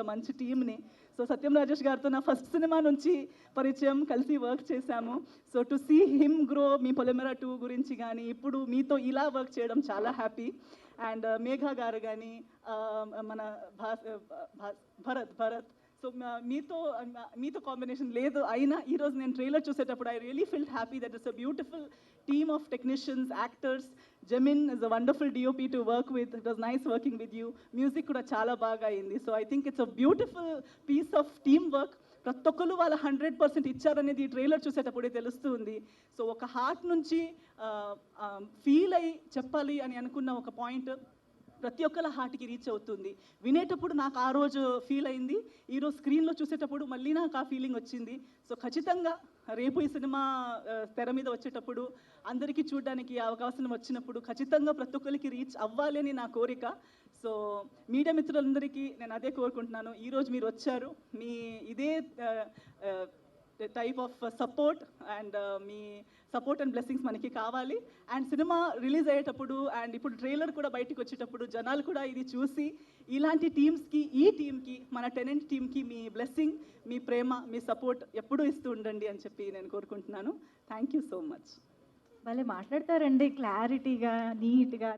ఇంత మంచి టీమ్ని. సో సత్యం రాజేష్ గారితో నా ఫస్ట్ సినిమా నుంచి పరిచయం కలిసి వర్క్ చేశాము. So to see him grow me Polimera two గురించి కానీ ఇప్పుడు మీతో ఇలా వర్క్ చేయడం చాలా హ్యాపీ. అండ్ uh, మేఘా గారు కానీ uh, మన uh, భాస్ భరత్ భరత్. సో మీతో మీతో కాంబినేషన్ లేదు. అయినా ఈరోజు నేను ట్రైలర్ చూసేటప్పుడు I really feel happy that is a beautiful team of technicians actors జెమిన్ is a wonderful DOP to work with it was nice working with you music కూడా చాలా బాగా అయింది so I think it's a beautiful piece of team work ప్రతి ఒక్కరు వాళ్ళ hundred percent ఇచ్చారనేది ఈ trailer చూసేటప్పుడే తెలుస్తుంది సో ఒక హార్ట్ నుంచి ఫీల్ అయ్యి చెప్పాలి అని అనుకున్న ఒక పాయింట్ ప్రతి ఒక్కళ్ళ హార్ట్కి రీచ్ అవుతుంది. వినేటప్పుడు నాకు ఆ రోజు ఫీల్ అయింది. ఈరోజు స్క్రీన్లో చూసేటప్పుడు మళ్ళీ నాకు ఆ ఫీలింగ్ వచ్చింది. సో ఖచ్చితంగా రేపు ఈ సినిమా తెర మీద వచ్చేటప్పుడు అందరికీ చూడడానికి అవకాశం వచ్చినప్పుడు ఖచ్చితంగా ప్రతి ఒక్కరికి రీచ్ అవ్వాలి అని నా కోరిక. సో మీడియా మిత్రులందరికీ నేను అదే కోరుకుంటున్నాను. ఈరోజు మీరు వచ్చారు. మీ ఇదే టైప్ ఆఫ్ సపోర్ట్ అండ్ మీ సపోర్ట్ అండ్ బ్లెస్సింగ్స్ మనకి కావాలి. అండ్ సినిమా రిలీజ్ అయ్యేటప్పుడు అండ్ ఇప్పుడు ట్రైలర్ కూడా బయటికి వచ్చేటప్పుడు జనాలు కూడా ఇది చూసి ఇలాంటి టీమ్స్కి ఈ టీంకి మన టెనెంట్ టీంకి మీ బ్లెస్సింగ్ మీ ప్రేమ మీ సపోర్ట్ ఎప్పుడూ ఇస్తూ ఉండండి అని చెప్పి నేను కోరుకుంటున్నాను. థ్యాంక్ యూ సో మచ్ భలే మాట్లాడతారండి. క్లారిటీగా నీట్గా